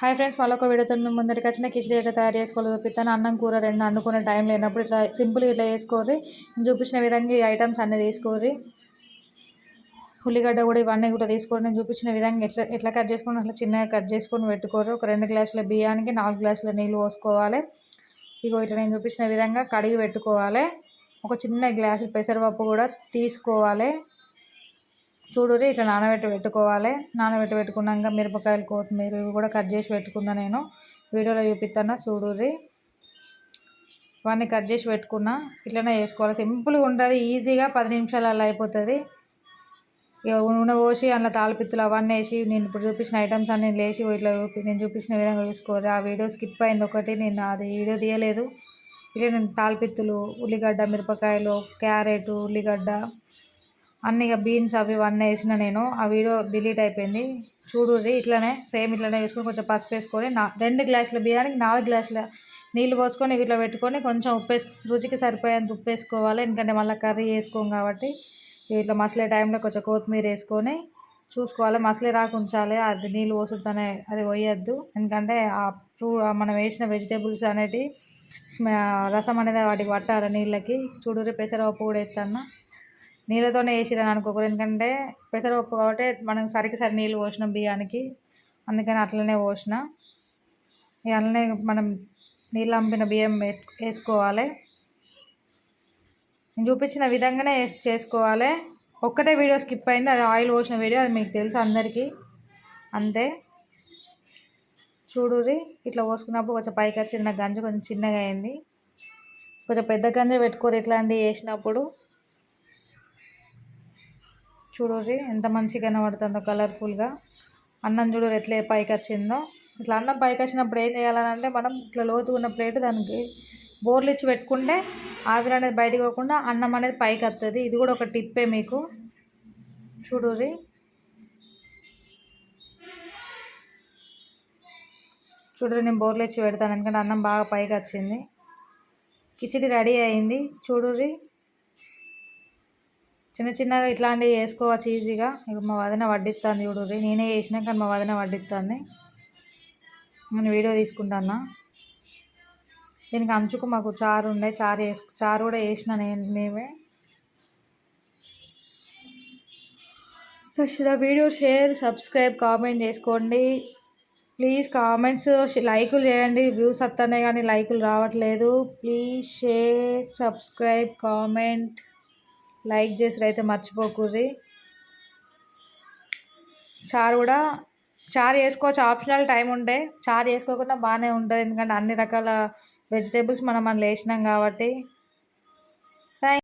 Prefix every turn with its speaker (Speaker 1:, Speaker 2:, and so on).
Speaker 1: Hi friends మళ్ళొక ఒక వీడియోతో ముందరికి వచ్చిన కిచడీ ఎట్లా తయారు చేసుకోవాలి చూపిస్తాను. అన్నం కూర రెండు వండుకునే టైం లేనప్పుడు ఇట్లా సింపుల్ ఇట్లా వేసుకోరి చూపించిన విధంగా ఈ ఐటమ్స్ అన్నీ తీసుకోరి ఉల్లిగడ్డ కూడా ఇవన్నీ కూడా తీసుకోండి నేను చూపించిన విధంగా ఎట్లా ఎట్లా కట్ చేసుకొని అట్లా చిన్నగా కట్ చేసుకొని పెట్టుకోరు ఒక రెండు గ్లాసుల బియ్యానికి నాలుగు గ్లాసుల నీళ్ళు పోసుకోవాలి. ఇగో ఇట్లా నేను చూపించిన విధంగా కడిగి పెట్టుకోవాలి. ఒక చిన్న గ్లాసు పెసరపప్పు కూడా తీసుకోవాలి. చూడురి ఇట్లా నానబెట్టి పెట్టుకోవాలి. నానబెట్టి పెట్టుకున్నాక మిరపకాయలు కొత్తిమీర ఇవి కూడా కట్ చేసి పెట్టుకున్నా నేను. వీడియోలో చూపిస్తాను చూడుర్రి. వాడిని కట్ చేసి పెట్టుకున్నా ఇట్లనే చేసుకోవాలి. సింపుల్గా ఉంటుంది ఈజీగా పది నిమిషాలలో అయిపోతుంది. ఇక నూనె పోసి అందులో తాలిపిత్తులు అవన్నీ వేసి నేను ఇప్పుడు చూపించిన ఐటమ్స్ అన్నీ లేచి ఇట్లా నేను చూపించిన విధంగా చూసుకోవాలి. ఆ వీడియో స్కిప్ అయింది ఒకటి నేను అది వీడియో తీయలేదు. ఇట్లా నేను తాలిపిత్తులు ఉల్లిగడ్డ మిరపకాయలు క్యారెట్ ఉల్లిగడ్డ అన్ని ఇక బీన్స్ అవి ఇవన్నీ వేసిన నేను. ఆ వీడియో డిలీట్ అయిపోయింది. చూడుర్రి ఇట్లనే సేమ్ ఇట్లనే వేసుకొని కొంచెం పసుపు వేసుకొని నా రెండు గ్లాసుల బియ్యానికి నాలుగు గ్లాసుల నీళ్ళు పోసుకొని ఇట్లా పెట్టుకొని కొంచెం ఉప్పు వేసు రుచికి సరిపోయేంత ఉప్పు వేసుకోవాలి. ఎందుకంటే మళ్ళీ కర్రీ వేసుకోం కాబట్టి ఇట్లా మసలే టైంలో కొంచెం కొత్తిమీర వేసుకొని చూసుకోవాలి. మసలే రాకుంచాలి అది నీళ్ళు పోసుడుతోనే అది పోయొద్దు. ఎందుకంటే ఆ ఫ్రూ మనం వేసిన వెజిటేబుల్స్ అనేటివి రసం అనేది వాటికి పట్టాలి నీళ్ళకి. చూడుర్రి పెసరపప్పు కూడా ఎత్తన్నా. నీళ్ళతోనే వేసిరని అనుకోకూడదు. ఎందుకంటే పెసరపప్పు కాబట్టి మనం సరికి సరి నీళ్ళు పోసినాం బియ్యానికి. అందుకని అట్లనే పోసిన. అట్లనే మనం నీళ్ళు అంపిన బియ్యం వేసుకోవాలి. నేను చూపించిన విధంగానే చేసుకోవాలి. ఒక్కటే వీడియో స్కిప్ అయింది. అది ఆయిల్ పోసిన వీడియో అది మీకు తెలుసు అందరికీ. అంతే. చూడురి ఇట్లా పోసుకున్నప్పుడు కొంచెం పైకి చిన్న గంజ కొంచెం చిన్నగా అయింది. కొంచెం పెద్ద గంజ పెట్టుకోరు ఇట్లాంటివి వేసినప్పుడు. చూడుర్రి ఎంత మంచిగా కనబడుతుందో కలర్ఫుల్గా. అన్నం చూడరు ఎట్లా పైకి వచ్చిందో ఇట్లా అన్నం పైకి వచ్చినప్పుడు ఏం చేయాలని అంటే మనం ఇట్లా లోతు ఉన్న ప్లేట్ దానికి బోర్లు ఇచ్చి పెట్టుకుంటే ఆవిరి అనేది బయటకు పోకుండా అన్నం అనేది పైకి వస్తుంది ఇది కూడా ఒక టిప్పే మీకు. చూడుర్రి చూడరు నేను బోర్లు ఇచ్చి పెడతాను ఎందుకంటే అన్నం బాగా పైకి వచ్చింది కిచిడి రెడీ అయింది. చూడుర్రి చిన్న చిన్నగా ఇట్లాంటివి వేసుకోవచ్చు ఈజీగా. ఇక మా వదిన వడ్డిస్తుంది చూడుర్రి నేనే చేసినా కానీ మా వదిన వడ్డిస్తుంది నేను వీడియో తీసుకుంటాను దీనికి అంచుకు మాకు చారు ఉండే. చారు వేసుకు చారు కూడా వేసిన నేను మేమే. First video share subscribe comment చేసుకోండి. ప్లీజ్ కామెంట్స్ లైకులు చేయండి. వ్యూస్ వస్తున్నాయి కానీ లైకులు రావట్లేదు. Please share subscribe comment. Like చేసి అయితే మర్చిపోకుర్రి. చారు కూడా చారు వేసుకోవచ్చు ఆప్షనల్ టైం ఉండే చారు వేసుకోకుండా బాగానే ఉంటుంది. ఎందుకంటే అన్ని రకాల వెజిటేబుల్స్ మనం మనం వేసినాం కాబట్టి.